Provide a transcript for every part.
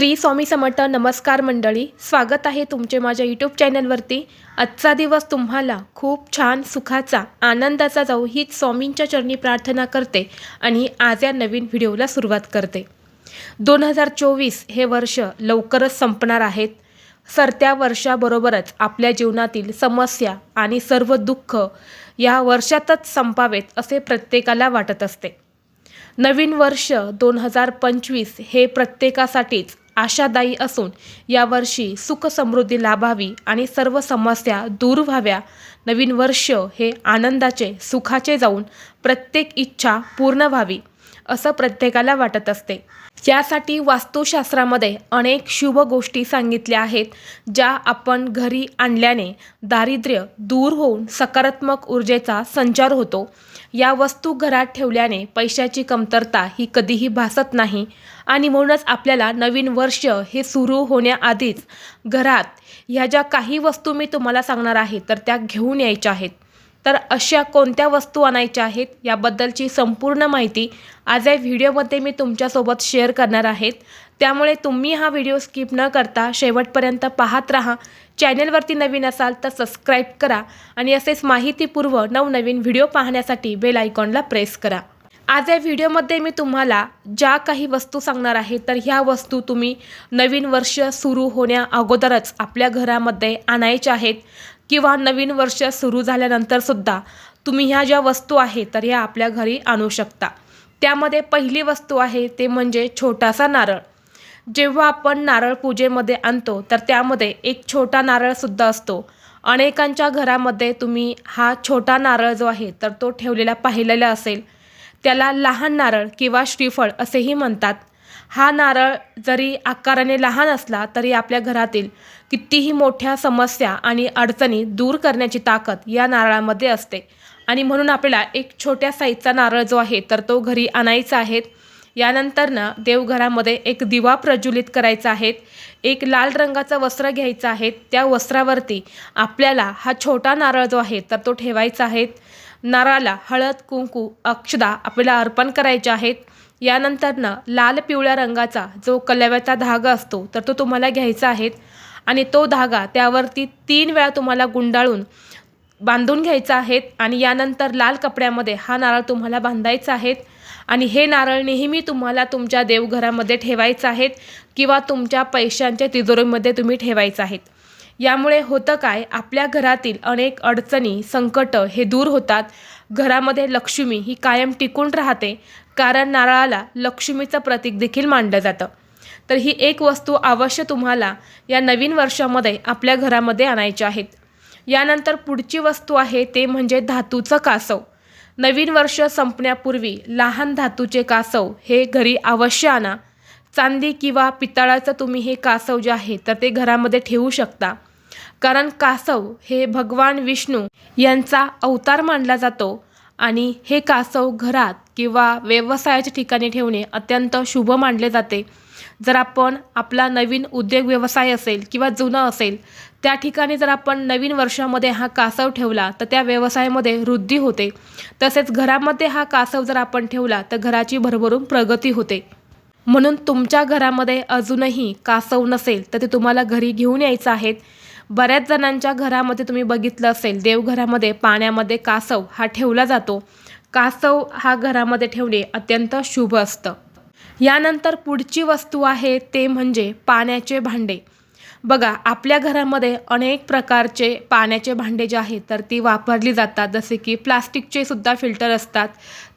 श्री स्वामी समर्थ नमस्कार मंडळी स्वागत आहे तुमचे माझ्या यूट्यूब चॅनलवरती आजचा दिवस तुम्हाला खूप छान सुखाचा आनंदाचा जाऊ हीच स्वामींच्या चरणी प्रार्थना करते आणि आज या नवीन व्हिडिओला सुरुवात करते. दोन हजार चोवीस हे वर्ष लवकरच संपणार आहेत. सरत्या वर्षाबरोबरच आपल्या जीवनातील समस्या आणि सर्व दुःख या वर्षातच संपावेत असे प्रत्येकाला वाटत असते. नवीन वर्ष दोन हजार पंचवीस हे प्रत्येकासाठीच आशादायी असून यावर्षी सुख समृद्धी लाभावी आणि सर्व समस्या दूर व्हाव्या. नवीन वर्ष हे आनंदाचे सुखाचे जाऊन प्रत्येक इच्छा पूर्ण व्हावी असं प्रत्येकाला वाटत असते. यासाठी वास्तुशास्त्रामध्ये अनेक शुभ गोष्टी सांगितल्या आहेत ज्या आपण घरी आणल्याने दारिद्र्य दूर होऊन सकारात्मक ऊर्जेचा संचार होतो. या वस्तू घरात ठेवल्याने पैशाची कमतरता ही कधीही भासत नाही. आणि म्हणूनच आपल्याला नवीन वर्ष हे सुरू होण्याआधीच घरात ह्या ज्या काही वस्तू मी तुम्हाला सांगणार आहे तर त्या घेऊन यायच्या आहेत. तर अशा कोणत्या वस्तू आणायच्या आहेत याबद्दलची संपूर्ण माहिती आज या व्हिडिओमध्ये मी तुमच्यासोबत शेअर करणार आहेत. त्यामुळे तुम्ही हा व्हिडिओ स्किप न करता शेवटपर्यंत पाहत राहा. चॅनेलवरती नवीन असाल तर सबस्क्राईब करा आणि असेच माहितीपूर्व नवनवीन व्हिडिओ पाहण्यासाठी बेल आयकॉनला प्रेस करा. आज या व्हिडिओमध्ये मी तुम्हाला ज्या काही वस्तू सांगणार आहे तर ह्या वस्तू तुम्ही नवीन वर्ष सुरू होण्या अगोदरच आपल्या घरामध्ये आणायच्या आहेत किंवा नवीन वर्ष सुरू झाल्यानंतरसुद्धा तुम्ही ह्या ज्या वस्तू आहेत तर ह्या आपल्या घरी आणू शकता. त्यामध्ये पहिली वस्तू आहे ते म्हणजे छोटासा नारळ. जेव्हा आपण नारळ पूजेमध्ये आणतो तर त्यामध्ये एक छोटा नारळसुद्धा असतो. अनेकांच्या घरामध्ये तुम्ही हा छोटा नारळ जो आहे तर तो ठेवलेला पाहिलेला असेल. त्याला लहान नारळ किंवा श्रीफळ असेही म्हणतात. हा नारळ जरी आकाराने लहान असला तरी आपल्या घरातील कितीही मोठ्या समस्या आणि अडचणी दूर करण्याची ताकद या नारळामध्ये असते. आणि म्हणून आपल्याला एक छोट्या साईजचा नारळ जो आहे तर तो घरी आणायचा आहे. यानंतर ना देवघरामध्ये एक दिवा प्रज्वलित करायचा आहे. एक लाल रंगाचं वस्त्र घ्यायचं आहे. त्या वस्त्रावरती आपल्याला हा छोटा नारळ जो आहे तर तो ठेवायचा आहे. नारळाला हळद कुंकू अक्षदा आपल्याला अर्पण करायचे आहेत. यानंतरनं लाल पिवळ्या रंगाचा जो कलव्याचा धागा असतो तर तो तुम्हाला घ्यायचा आहे. आणि तो धागा त्यावरती तीन वेळा तुम्हाला गुंडाळून बांधून घ्यायचा आहे. आणि यानंतर लाल कपड्यामध्ये हा नारळ तुम्हाला बांधायचा आहे. आणि हे नारळ नेहमी तुम्हाला तुमच्या देवघरामध्ये ठेवायचं आहेत किंवा तुमच्या पैशांच्या तिजोरीमध्ये तुम्ही ठेवायचं आहेत यामुळे होतं काय? आपल्या घरातील अनेक अडचणी संकट हे दूर होतात. घरामध्ये लक्ष्मी ही कायम टिकून राहते कारण नारळाला लक्ष्मीचं प्रतीक देखील मानलं जातं. तर ही एक वस्तू अवश्य तुम्हाला या नवीन वर्षामध्ये आपल्या घरामध्ये आणायच्या आहेत यानंतर पुढची वस्तू आहे ते म्हणजे धातूचं कासव. नवीन वर्ष संपण्यापूर्वी लहान धातूचे कासव हे घरी अवश्य आणा. चांदी किंवा पितळाचं तुम्ही हे कासव जे आहे तर ते घरामध्ये ठेवू शकता. कारण कासव हे भगवान विष्णू यांचा अवतार मानला जातो आणि हे कासव घरात किंवा व्यवसायाच्या ठिकाणी ठेवणे अत्यंत शुभ मानले जाते. जर आपण आपला नवीन उद्योग व्यवसाय असेल किंवा जुना असेल त्या ठिकाणी जर आपण नवीन वर्षामध्ये हा कासव ठेवला तर त्या व्यवसायामध्ये वृद्धी होते. तसेच घरामध्ये हा कासव जर आपण ठेवला तर घराची भरभरून प्रगती होते. म्हणून तुमच्या घरामध्ये अजूनही कासव नसेल तर ते तुम्हाला घरी घेऊन यायचं आहेत. बऱ्याच जणांच्या घरामध्ये तुम्ही बघितलं असेल देवघरामध्ये पाण्यामध्ये कासव हा ठेवला जातो. कासव हा घरामध्ये ठेवणे अत्यंत शुभ असतं. यानंतर पुढची वस्तू आहे ते म्हणजे पाण्याचे भांडे. बघा आपल्या घरामध्ये अनेक प्रकारचे पाण्याचे भांडे जे आहेत तर ती वापरली जातात. जसे की प्लास्टिकचे सुद्धा फिल्टर असतात.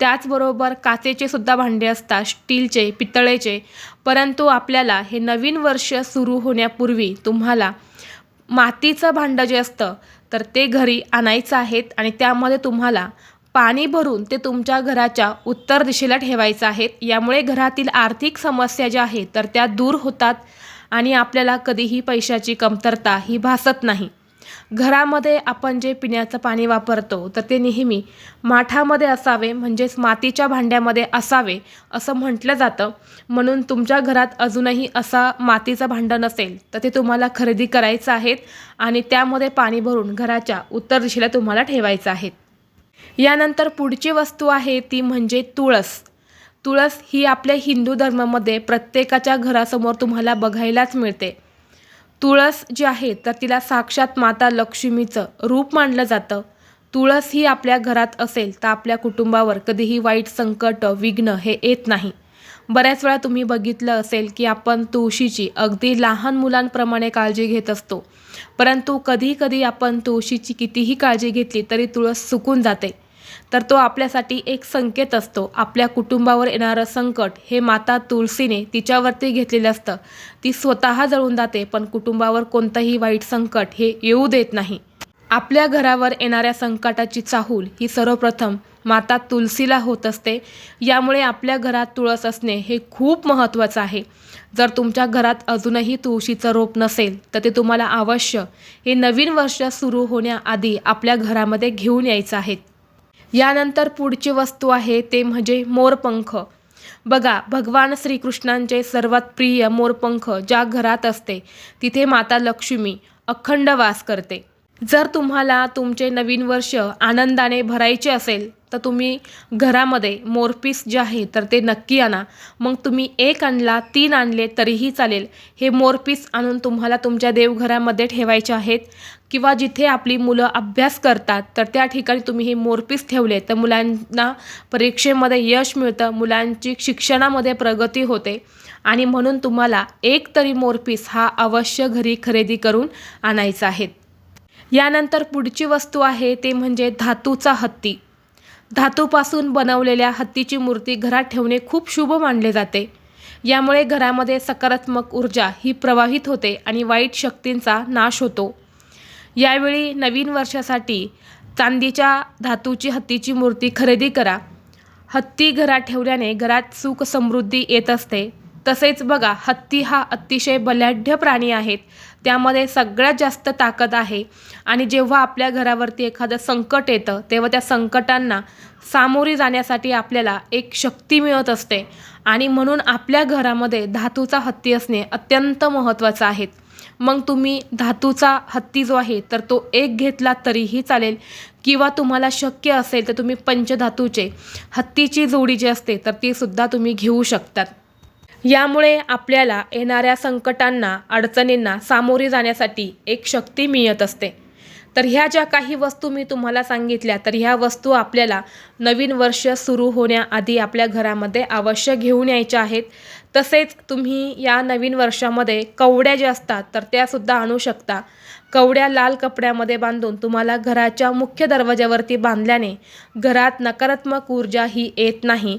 त्याचबरोबर काचेचे सुद्धा भांडे असतात स्टीलचे पितळेचे. परंतु आपल्याला हे नवीन वर्ष सुरू होण्यापूर्वी तुम्हाला मातीचं भांडं जे असतं तर ते घरी आणायचं आहेत आणि त्यामध्ये तुम्हाला पाणी भरून ते तुमच्या घराच्या उत्तर दिशेला ठेवायचं आहेत. यामुळे घरातील आर्थिक समस्या ज्या आहेत तर त्या दूर होतात आणि आपल्याला कधीही पैशाची कमतरता ही भासत नाही. घरामध्ये आपण जे पिण्याचं पाणी वापरतो तर ते नेहमी माठामध्ये असावे म्हणजेच मातीच्या भांड्यामध्ये असावे असं म्हटलं जातं. म्हणून तुमच्या घरात अजूनही असा मातीचं भांडं नसेल तर ते तुम्हाला खरेदी करायचं आहेत आणि त्यामध्ये पाणी भरून घराच्या उत्तर दिशेला तुम्हाला ठेवायचं आहे यानंतर पुढची वस्तू आहे ती म्हणजे तुळस. तुळस ही आपल्या हिंदू धर्मामध्ये प्रत्येकाच्या घरासमोर तुम्हाला बघायलाच मिळते. तुळस जी आहे तर तिला साक्षात माता लक्ष्मीचं रूप मानलं जातं. तुळस ही आपल्या घरात असेल तर आपल्या कुटुंबावर कधीही वाईट संकट विघ्न हे येत नाही. बऱ्याच वेळा तुम्ही बघितलं असेल की आपण तुळशीची अगदी लहान मुलांप्रमाणे काळजी घेत असतो. परंतु कधी कधी आपण तुळशीची कितीही काळजी घेतली तरी तुळस सुकून जाते. तर तो आपल्यासाठी एक संकेत असतो. आपल्या कुटुंबावर येणारं संकट हे माता तुळशीने तिच्यावरती घेतलेलं असतं. ती स्वतः जळून जाते पण कुटुंबावर कोणतंही वाईट संकट हे येऊ देत नाही. आपल्या घरावर येणाऱ्या संकटाची चाहूल ही सर्वप्रथम माता तुलसीला होत असते. यामुळे आपल्या घरात तुळस असणे हे खूप महत्त्वाचं आहे. जर तुमच्या घरात अजूनही तुळशीचं रोप नसेल तर ते तुम्हाला अवश्य हे नवीन वर्ष सुरू होण्याआधी आपल्या घरामध्ये घेऊन यायचं आहे. यानंतर पुढची वस्तू आहे ते म्हणजे मोरपंख. बघा भगवान श्रीकृष्णांचे सर्वात प्रिय मोरपंख ज्या घरात असते तिथे माता लक्ष्मी अखंड वास करते. जर तुम्हाला तुमचे नवीन वर्ष आनंदाने भरायचे असेल तर तुम्ही घरामध्ये मोरपीस जे आहे तर ते नक्की आणा. मग तुम्ही एक आणला तीन आणले तरीही चालेल. हे मोरपीस आणून तुम्हाला तुमच्या देवघरामध्ये ठेवायचे आहेत. किंवा जिथे आपली मुलं अभ्यास करतात तर त्या ठिकाणी तुम्ही हे मोरपीस ठेवले तर मुलांना परीक्षेमध्ये यश मिळतं मुलांची शिक्षणामध्ये प्रगती होते. आणि म्हणून तुम्हाला एक तरी मोरपीस हा अवश्य घरी खरेदी करून आणायचा आहे. यानंतर पुढची वस्तू आहे ते म्हणजे धातूचा हत्ती. धातूपासून बनवलेल्या हत्तीची मूर्ती घरात ठेवणे खूप शुभ मानले जाते. यामुळे घरामध्ये सकारात्मक ऊर्जा ही प्रवाहित होते आणि वाईट शक्तींचा नाश होतो. यावेळी नवीन वर्षासाठी चांदीच्या धातूची हत्तीची मूर्ती खरेदी करा. हत्ती घरात ठेवल्याने घरात सुख समृद्धी येत असते. तसेच बघा हत्ती हा अतिशय बलाढ्य प्राणी आहेत. त्यामध्ये सगळ्यात जास्त ताकद आहे. आणि जेव्हा आपल्या घरावरती एखादं संकट येतं तेव्हा त्या संकटांना सामोरी जाण्यासाठी आपल्याला एक शक्ती मिळत असते. आणि म्हणून आपल्या घरामध्ये धातूचा हत्ती असणे अत्यंत महत्त्वाचं आहे. मग तुम्ही धातूचा हत्ती जो आहे तर तो एक घेतला तरीही चालेल. किंवा तुम्हाला शक्य असेल तर तुम्ही पंचधातूचे हत्तीची जोडी जी असते तर ती सुद्धा तुम्ही घेऊ शकतात. यामुळे आपल्याला येणाऱ्या संकटांना अडचणींना सामोरे जाण्यासाठी एक शक्ती मिळत असते. तर ह्या ज्या काही वस्तू मी तुम्हाला सांगितल्या तर ह्या वस्तू आपल्याला नवीन वर्ष सुरू होण्याआधी आपल्या घरामध्ये अवश्य घेऊन यायच्या आहेत. तसेच तुम्ही या नवीन वर्षामध्ये कवड्या ज्या असतात तर त्यासुद्धा आणू शकता. कवड्या लाल कपड्यामध्ये बांधून तुम्हाला घराच्या मुख्य दरवाज्यावरती बांधल्याने घरात नकारात्मक ऊर्जा ही येत नाही.